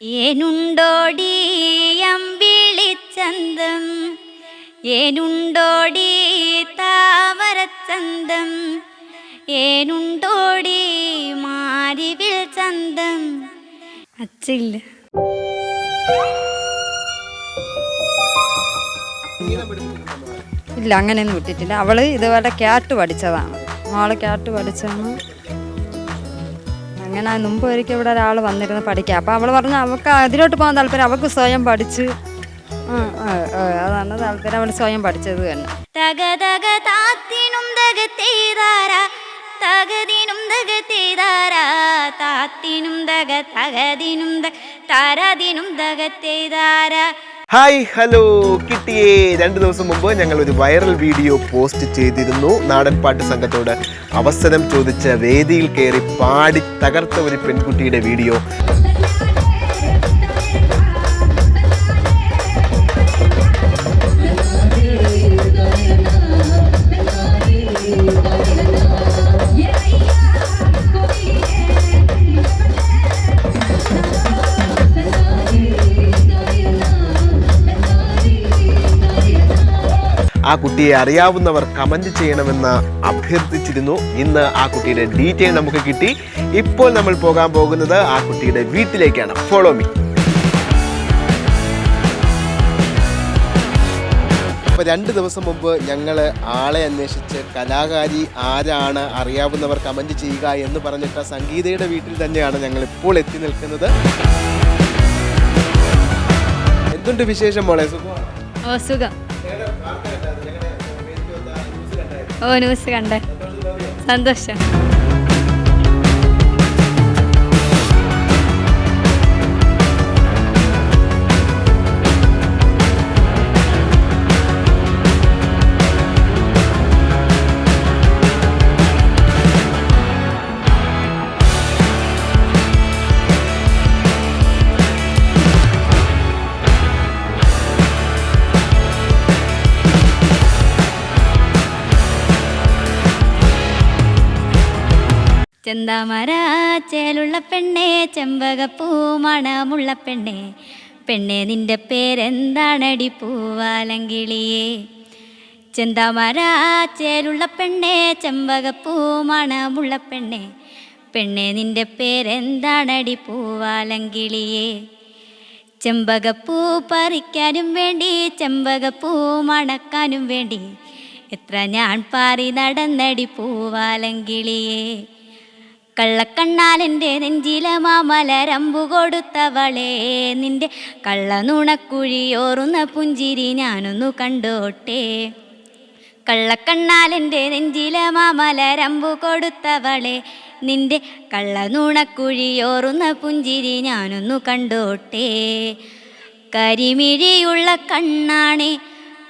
ഏനുണ്ടോടി വിളിച്ചന്തം? ഏനുണ്ടോടി താവരച്ചന്തം? ഏനുണ്ടോടി മാരിവിൽ ചന്തം? അച്ചില്ല ഇല്ല അങ്ങനെയൊന്നും വിട്ടിട്ടില്ല അവൾ ഇതുപോലെ ക്യാറ്റ് പഠിച്ചതാണ്. മോളെ ക്യാറ്റ് പഠിച്ചാണ് അങ്ങനെ മുമ്പ് ഒരിക്കൽ ഇവിടെ ഒരാൾ വന്നിരുന്ന് പഠിക്കുക. അപ്പോൾ അവൾ പറഞ്ഞു അവൾക്ക് അതിലോട്ട് പോകാൻ താല്പര്യം അവൾക്ക് സ്വയം പഠിച്ച്. അതാണ് താല്പര്യം. അവൾ സ്വയം പഠിച്ചത് തന്നെ. തക തക തകതിനും തകതിനും ഹായ് ഹലോ. കിട്ടിയേ രണ്ട് ദിവസം മുമ്പ് ഞങ്ങൾ ഒരു വൈറൽ വീഡിയോ പോസ്റ്റ് ചെയ്തിരുന്നു. നാടൻ പാട്ട് സംഘത്തോട് അവസരം ചോദിച്ച വേദിയിൽ കയറി പാടി തകർത്ത ഒരു പെൺകുട്ടിയുടെ വീഡിയോ. ആ കുട്ടിയെ അറിയാവുന്നവർ കമന്റ് ചെയ്യണമെന്ന് അഭ്യർത്ഥിച്ചിരുന്നു. ഇന്ന് ആ കുട്ടിയുടെ ഡീറ്റെയിൽ നമുക്ക് കിട്ടി. ഇപ്പോൾ നമ്മൾ പോകാൻ പോകുന്നത് ആ കുട്ടിയുടെ വീട്ടിലേക്കാണ്. ഫോളോ മീ അപ്പോൾ രണ്ട് ദിവസം മുമ്പ് ഞങ്ങൾ ആളെ അന്വേഷിച്ച് കലാകാരി ആരാണ് അറിയാവുന്നവർ കമന്റ് ചെയ്യുക എന്ന് പറഞ്ഞിട്ട് സംഗീതയുടെ വീട്ടിൽ തന്നെയാണ് ഞങ്ങൾ ഇപ്പോൾ എത്തി നിൽക്കുന്നത്. എന്തുണ്ട് വിശേഷം മോളെ? സുഖം. ഓ ന്യൂസ് കണ്ടേ. സന്തോഷം. ചെന്താമര ചേലുള്ള പെണ്ണെ ചെമ്പകപ്പൂ മണമുള്ള പെണ്ണെ. പെണ്ണെ നിന്റെ പേരെന്താണടി പൂവാലങ്കിളിയേ? ചെന്താമരാച്ചേലുള്ള പെണ്ണെ ചെമ്പകപ്പൂ മണമുള്ള പെണ്ണെ. പെണ്ണെ നിന്റെ പേരെന്താണടി പൂവാലങ്കിളിയേ? ചെമ്പകപ്പൂ പറിക്കാനും വേണ്ടി ചെമ്പകപ്പൂ മണക്കാനും വേണ്ടി. എത്ര ഞാൻ പാറി നടന്നടി പൂവാലങ്കിളിയേ. കള്ളക്കണ്ണാലെന്റെ നെഞ്ചില മാമലരമ്പു കൊടുത്തവളെ. നിന്റെ കള്ളനുണക്കുഴിയോറുന്ന പുഞ്ചിരി ഞാനൊന്നു കണ്ടോട്ടെ. കള്ളക്കണ്ണാലെന്റെ നെഞ്ചില മാമലരമ്പു കൊടുത്തവളെ. നിന്റെ കള്ളനുണക്കുഴിയോറുന്ന പുഞ്ചിരി ഞാനൊന്നു കണ്ടോട്ടെ. കരിമിഴിയുള്ള കണ്ണാണെ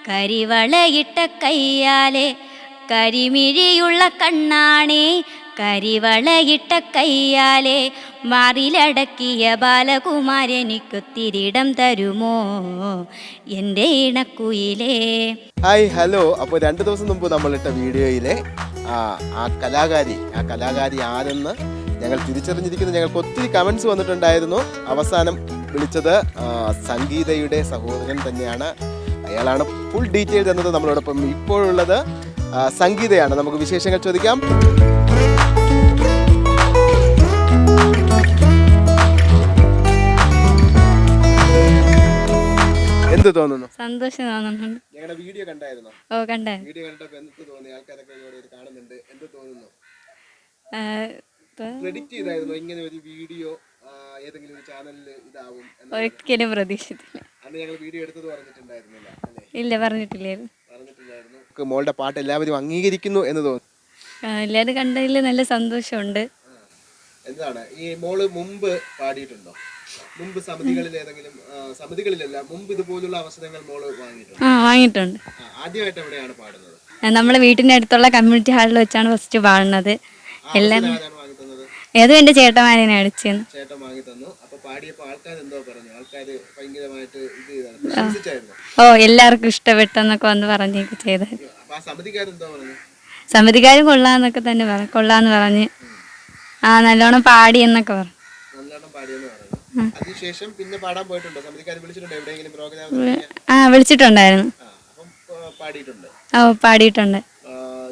കരിവളയിട്ട കയ്യാലെ കരിമിഴിയുള്ള കണ്ണാണേ കരിവളയിട്ട കയ്യാലെ മാറിലടക്കിയ ബാലകുമാരനിക്കൊത്തിരിടം തരുമോ? എന്റെ ഇണക്കുയിലേ. Hi hello. അപ്പോൾ രണ്ട് ദിവസം മുമ്പ് നമ്മളിട്ട വീഡിയോയിലെ ആ കലാകാരി ആ കലാകാരി ആരെന്ന് ഞങ്ങൾ തിരിച്ചറിഞ്ഞിരിക്കുന്നു ഞങ്ങൾക്ക് ഒത്തിരി കമൻസ് വന്നിട്ടുണ്ടായിരുന്നു. അവസാനം വിളിച്ചത് സംഗീതയുടെ സഹോദരൻ തന്നെയാണ്. അയാളാണ് ഫുൾ ഡീറ്റെയിൽ തന്നത് നമ്മളോടൊപ്പം ഇപ്പോഴുള്ളത്. സംഗീതയാണ്. നമുക്ക് വിശേഷങ്ങൾ ചോദിക്കാം. എന്ത് തോന്നുന്നു? സന്തോഷം തോന്നുന്നുണ്ട്. ഞങ്ങളുടെ വീഡിയോ കണ്ടായിരുന്നോ? ഓ കണ്ടേ. വീഡിയോ കണ്ടപ്പോൾ എന്ത് തോന്നി? ആൾക്കാരൊക്കെ കാണുന്നുണ്ട്. എന്ത് തോന്നുന്നു? പ്രെഡിക്റ്റ് ചെയ്തായിരുന്നു? ഇങ്ങനെ ഒരു വീഡിയോ ഏതെങ്കിലും ഒരു ചാനലിൽ ഇതാവും ഒരിക്കലും പ്രതീക്ഷിച്ചില്ല. അന്ന് ഞങ്ങൾ വീഡിയോ എടുത്തത് പറഞ്ഞിട്ടുണ്ടായിരുന്നില്ല അല്ലേ? ഇല്ല പറഞ്ഞിട്ടില്ലായിരുന്നു. പറഞ്ഞിട്ടില്ലായിരുന്നു മോളുടെ പാട്ട് എല്ലാവരും അംഗീകരിക്കുന്നു എന്ന് തോന്നുന്നു ആ, എല്ലാവരും കണ്ടതിൽ നല്ല സന്തോഷമുണ്ട്. എന്താണ്? ഈ മോൾ മുമ്പ് പാടിയിട്ടുണ്ടോ? മുമ്പ് സമിതികളിൽ ഏതെങ്കിലും സമിതികളിലല്ല മുമ്പ് ഇതുപോലുള്ള അവസരങ്ങൾ മോൾ വാങ്ങിയിട്ടുണ്ടോ? ആ വാങ്ങിയിട്ടുണ്ട്. ആദ്യമായിട്ട് എവിടെയാണ് പാടുന്നത്? നമ്മളെ വീട്ടിന്റെ അടുത്തുള്ള കമ്മ്യൂണിറ്റി ഹാളിൽ വെച്ചാണ് ഫസ്റ്റ് പാടുന്നത്. എല്ലാം ഏതും എന്റെ ചേട്ടന്മാരെന്നെ അടിച്ചെന്ന് ചേട്ടൻ വാങ്ങി തന്നു അപ്പൊ പാടിയപ്പോ ആൾക്കാർ എന്തോ പറഞ്ഞു. ആൾക്കാർ ഭയങ്കരമായിട്ട് ഇത് ഓ എല്ലാവർക്കും ഇഷ്ടപ്പെട്ടെന്നൊക്കെ വന്ന് പറഞ്ഞൊക്കെ ചെയ്ത്. സമിതിക്കാരെന്തോ പറഞ്ഞു? സമിതിക്കാരും കൊള്ളാന്നൊക്കെ തന്നെ പറഞ്ഞു കൊള്ളാന്ന് പറഞ്ഞ്. ആ നല്ലോണം പാടി എന്നൊക്കെ പറഞ്ഞു. നല്ലോണം പാടിയെന്ന് പറഞ്ഞു. അതിനുശേഷം പിന്നെ പാടാൻ പോയിട്ടുണ്ടോ? സമിതിക്കാർ വിളിച്ചിട്ടുണ്ടോ? എവിടെയെങ്കിലും പ്രോഗ്രാം ആ വിളിച്ചിട്ടുണ്ടായിരുന്നു. പാടിയിട്ടുണ്ട്. ഓ പാടിയിട്ടുണ്ട്.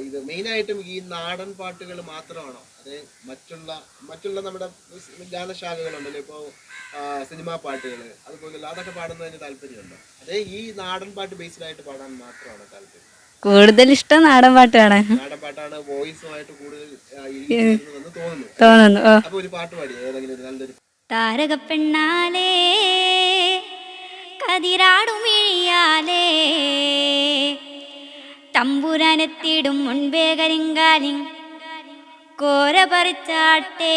ഇത് ഇത് മെയിനായിട്ടും ഈ നാടൻ പാട്ടുകൾ മാത്രമാണോ? അത് മറ്റുള്ള മറ്റുള്ള നമ്മുടെ ഗാനശാഖകളുണ്ടല്ലോ ഇപ്പോൾ സിനിമാ പാട്ടുകൾ അതുപോലെ അതൊക്കെ പാടുന്നതിന് താല്പര്യമുണ്ടോ? അതേ ഈ നാടൻ പാട്ട് ബേസ്ഡ് ആയിട്ട് പാടാൻ മാത്രമാണോ താല്പര്യം? കൂടുതൽ ഇഷ്ടം നാടൻ പാട്ടാണ്. നാടൻ പാട്ടാണ് വോയിസുമായിട്ട് കൂടുതൽ തോന്നുന്നു. തോന്നുന്നു അപ്പൊ ഒരു പാട്ട് പാടി ഏതെങ്കിലും നല്ലൊരു താരക കതിരാടും കതിരാടുമിഴിയാലേ. തമ്പുരാനെത്തിടും മുൻപേ കരിങ്കാലി കോര പറിച്ചാട്ടേ.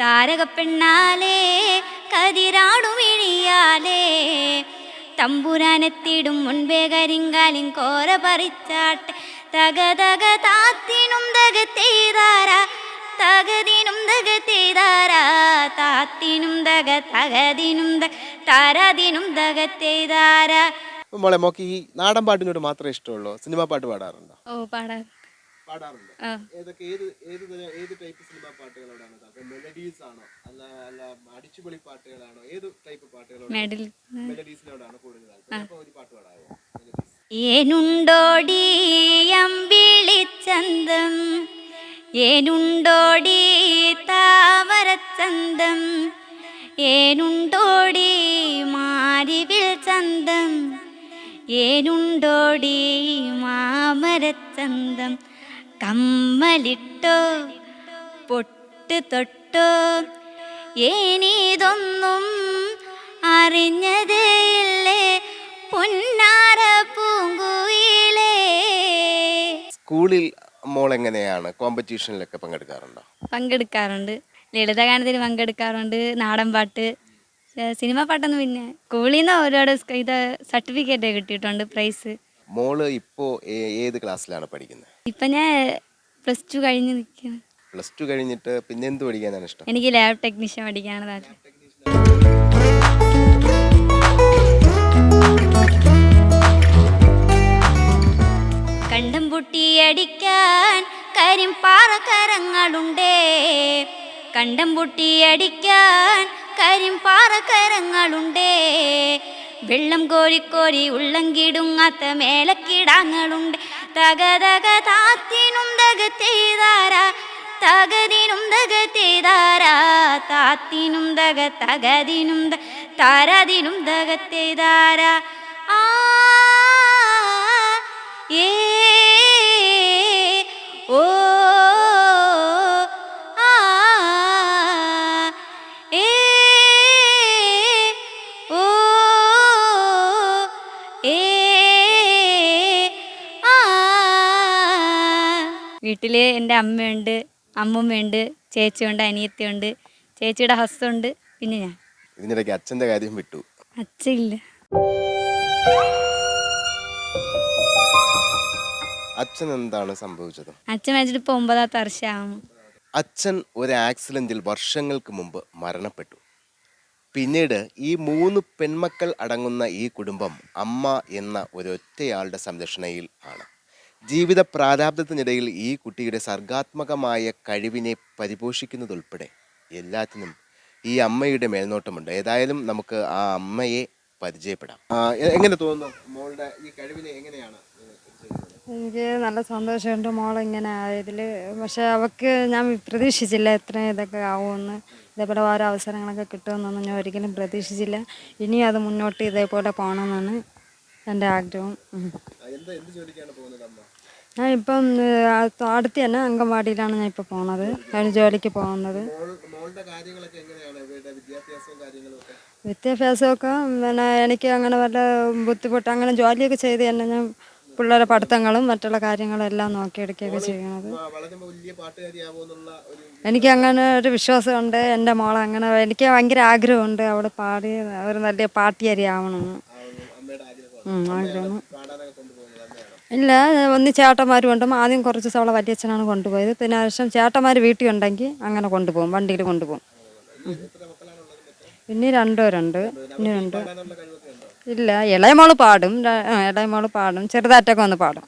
താരകപ്പെണ്ണാലേ കതിരാടുമിഴിയാലേ. തമ്പുരാനെത്തിടും മുൻപേ കരിങ്കാലിൻ കോര പറിച്ചാട്ടെ. തക തക താത്തിനും തകത്തേതാര തകതിനും തകത്തേതാരാ താത്തിനും തക തകതിനും താരാതിനും തകത്തേതാര മോളെ മോക്ക് ഈ നാടൻ പാട്ടിനോട് മാത്രമേ ഇഷ്ടമുള്ളൂ. സിനിമാ പാട്ട് പാടാറുണ്ടോ? ഓ പാടാ. പാടാറുണ്ട്. ഏതൊക്കെ ഏത് ഏത് ഏത് ടൈപ്പ് സിനിമാ പാട്ടുകളോടാണ് മെലഡീസ് ആണോ? അല്ല അല്ല അടിച്ചുപൊളി പാട്ടുകളാണോ? ഏത് ടൈപ്പ് പാട്ടുകളോട് മെലഡീസിനോടാണ് കൂടുതൽ താല്പര്യം. ഒരു പാട്ട് പാടാവോ? ഏനുണ്ടോടി അമ്പിളിച്ചന്തം ഏനുണ്ടോടി താമരച്ചന്തം? ഏനുണ്ടോടി മാരിവിൽ ചന്തം? ഏനുണ്ടോടി മാമരച്ചന്തം? കമ്മലിട്ടോ പൊട്ട് തൊട്ടോ? ഏനീതൊന്നും അറിഞ്ഞതേയില്ലേ? പൊന്നാര പൂങ്കുയിലേ സ്കൂളിൽ മോൾ എങ്ങനെയാണ് കോമ്പറ്റീഷനിലൊക്കെ പങ്കെടുക്കാറുണ്ടോ? പങ്കെടുക്കാറുണ്ട്. ലളിതഗാനത്തിൽ പങ്കെടുക്കാറുണ്ട്. നാടൻ പാട്ട്. സിനിമ പാട്ടൊന്നും പിന്നെ സ്കൂളിൽ നിന്ന് ഒരുപാട് ഇത് സർട്ടിഫിക്കറ്റ് കിട്ടിയിട്ടുണ്ട് പ്രൈസ്. മോൾ ഇപ്പോ ഏത് ക്ലാസ്സിലാണ് പഠിക്കുന്നത്? ഇപ്പൊ ഞാൻ പ്ലസ് ടു കഴിഞ്ഞ് നിൽക്കുന്നു. പ്ലസ് ടു കഴിഞ്ഞിട്ട് പിന്നെ എന്ത് പഠിക്കാനാണ് ഇഷ്ടം? എനിക്ക് ലാബ് ടെക്നീഷ്യൻ പഠിക്കാനാണ് താല്പര്യം കണ്ടം പൊട്ടിയടിക്കാൻ കരങ്ങളുണ്ടേ. കണ്ടം പൊട്ടിയടിക്കാൻ കരിമ്പാറ കരങ്ങളുണ്ടേ. വെള്ളം കോരിക്കോരി ഉള്ളങ്കിടുങ്ങാത്ത മേലക്കിടാങ്ങളുണ്ട്. തക തക താത്തിനും തകത്തേതാര തകതിനും തകത്തേതാര താത്തിനും തക തകതിനും താരതിനും തകത്തേതാര ആ ഏ ഓ ആ ഏ ഓ ഏ ആ. വീട്ടിൽ എന്റെ അമ്മയുണ്ട് അമ്മമ്മയുണ്ട് ചേച്ചിയുണ്ട് അനിയത്തിയുണ്ട് ചേച്ചിയുടെ ഹസ്സുണ്ട് പിന്നെ ഞാൻ. ഇതിനിടയ്ക്ക് അച്ഛന്റെ കാര്യം വിട്ടു. അച്ഛയില്ല അച്ഛൻ എന്താണ് സംഭവിച്ചത്? അച്ഛൻ മരിച്ചിട്ട് ഒമ്പതാമത്തെ വർഷമാകും അച്ഛൻ ഒരു ആക്സിഡന്റിൽ വർഷങ്ങൾക്ക് മുമ്പ് മരണപ്പെട്ടു. പിന്നീട് ഈ മൂന്ന് പെൺമക്കൾ അടങ്ങുന്ന ഈ കുടുംബം അമ്മ എന്ന ഒരൊറ്റയാളുടെ സംരക്ഷണയിൽ ആണ്. ജീവിത പ്രാരാബ്ദത്തിനിടയിൽ ഈ കുട്ടിയുടെ സർഗാത്മകമായ കഴിവിനെ പരിപോഷിക്കുന്നതുൾപ്പെടെ എല്ലാത്തിനും ഈ അമ്മയുടെ മേൽനോട്ടമുണ്ട്. ഏതായാലും നമുക്ക് ആ അമ്മയെ പരിചയപ്പെടാം. എങ്ങനെ തോന്നുന്നു മോളുടെ ഈ കഴിവിനെ എങ്ങനെയാണ്? എനിക്ക് നല്ല സന്തോഷമുണ്ട് മോൾ ഇങ്ങനെ ആയതിൽ പക്ഷേ അവൾക്ക് ഞാൻ പ്രതീക്ഷിച്ചില്ല ഇത്ര ഇതൊക്കെ ആവുമെന്ന്. ഇതേപോലെ ഓരോ അവസരങ്ങളൊക്കെ കിട്ടുമെന്നൊന്നും ഞാൻ ഒരിക്കലും പ്രതീക്ഷിച്ചില്ല. ഇനി അത് മുന്നോട്ട് ഇതേപോലെ പോകണമെന്നാണ് എന്റെ ആഗ്രഹം. ഞാൻ ഇപ്പം അടുത്ത് തന്നെ അംഗൻവാടിയിലാണ് ഞാൻ ഇപ്പോൾ പോണത്. അതിന് ജോലിക്ക് പോകുന്നത്. വിദ്യാഭ്യാസമൊക്കെ പിന്നെ എനിക്ക് അങ്ങനെ വല്ല ബുദ്ധിമുട്ട് അങ്ങനെ ജോലിയൊക്കെ ചെയ്ത് തന്നെ ഞാൻ പിള്ളേരെ പഠിത്തങ്ങളും മറ്റുള്ള കാര്യങ്ങളും എല്ലാം നോക്കിയെടുക്കുകയൊക്കെ ഒരു എനിക്ക് അങ്ങനെ ഒരു വിശ്വാസമുണ്ട്. എന്റെ മോളെ അങ്ങനെ എനിക്ക് ഭയങ്കര ആഗ്രഹമുണ്ട് അവൾ പാടി ഒരു നല്ല പാട്ടിയരി ആവണമെന്ന് ആഗ്രഹം. ഇല്ല ഒന്ന് ചേട്ടന്മാരും ഉണ്ട് ആദ്യം കുറച്ച് ദിവസം അവളെ വലിയച്ഛനാണ് കൊണ്ടുപോയത്. പിന്നെ ശേഷം ചേട്ടന്മാർ വീട്ടിൽ ഉണ്ടെങ്കിൽ അങ്ങനെ കൊണ്ടുപോകും വണ്ടിയിൽ കൊണ്ടുപോകും. പിന്നെ രണ്ടുപേരുണ്ട്. പിന്നെ രണ്ട് പാടാനുള്ള ഇളയ മോൾ ഇല്ല പാടും ഇളയ ഇളയമോൾ പാടും ചെറുതായിട്ടൊക്കെ ഒന്ന് പാടും.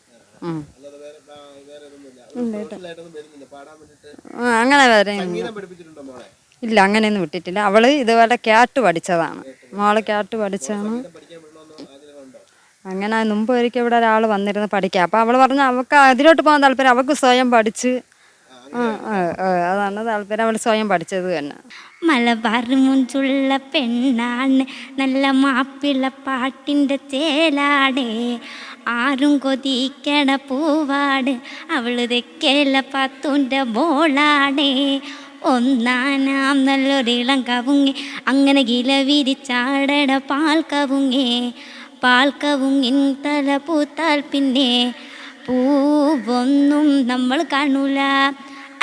അങ്ങനെ വരെ മോളെ ഇല്ല. അങ്ങനെയൊന്നും വിട്ടിട്ടില്ല. അവൾ ഇതുപോലെ ക്യാറ്റ് പഠിച്ചതാണ്. മോൾ ക്യാറ്റ് പഠിച്ചാണ്. അങ്ങനെ മുമ്പ് ഒരിക്കൽ ഇവിടെ ഒരാൾ വന്നിരുന്ന് പഠിക്കുക അപ്പോൾ അവൾ പറഞ്ഞു അവൾക്ക് അതിലോട്ട് പോകാൻ താല്പര്യം അവൾക്ക് സ്വയം പഠിച്ച് അതാണ് താല്പര്യം അവൾ സ്വയം പഠിച്ചത് തന്നെ. മലബാർ മുഞ്ചുള്ള പെണ്ണാണ് നല്ല മാപ്പിള പാട്ടിന്റെ ചേലാടേ. ആരും കൊതിക്കണ പൂവാട് അവൾ തെക്കേല പത്തുന്റെ ബോളാടേ. ഒന്നാനാം നല്ലൊരിളം കവുങ്ങി അങ്ങനെ കില വിരിച്ചാടട പാൽ കവുങ്ങേ. പാൽ കവുങ്ങിൻ തല പൂത്താൽ പിന്നെ പൂവൊന്നും നമ്മൾ കാണൂല.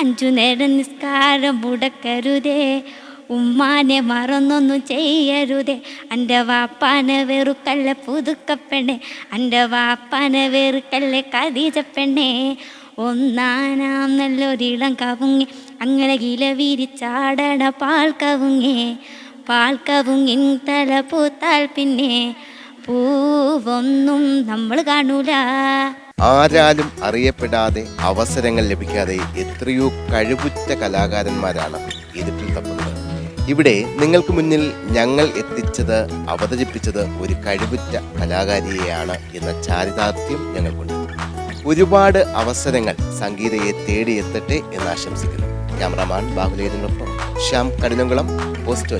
അഞ്ചു നേരം നിസ്കാരം മുടക്കരുതേ. ഉമ്മാനെ മറന്നൊന്നും ചെയ്യരുതേ. എന്റെ വാപ്പാനെ വെറുക്കല്ല പുതുക്കപ്പെണ്ണേ. എന്റെ വാപ്പാനെ വെറുക്കല്ലേ കതീജപ്പെണ്ണേ ഒന്നാനാം നല്ലൊരിളം കവുങ്ങി. അങ്ങനെ കില വിരിച്ചാടണ പാൽ കവുങ്ങേ. പാൽ കവുങ്ങിൻ തല പൂത്താൽ പിന്നെ പൂവൊന്നും നമ്മൾ കാണൂല. ആരാലും അറിയപ്പെടാതെ അവസരങ്ങൾ ലഭിക്കാതെ എത്രയോ കഴിവുറ്റ കലാകാരന്മാരാണ് ഇരുട്ടിൽ തപ്പുന്നത്. ഇവിടെ നിങ്ങൾക്ക് മുന്നിൽ ഞങ്ങൾ എത്തിച്ചത് അവതരിപ്പിച്ചത് ഒരു കഴിവുറ്റ കലാകാരിയെയാണ് എന്ന ചാരിതാർത്ഥ്യം ഞങ്ങൾക്കുണ്ട്. ഒരുപാട് അവസരങ്ങൾ സംഗീതയെ തേടിയെത്തട്ടെ എന്ന് ആശംസിക്കുന്നു. ക്യാമറാമാൻ ബാഹുലേതിനൊപ്പം ശ്യാം കടിനംകുളം പോസ്റ്റ്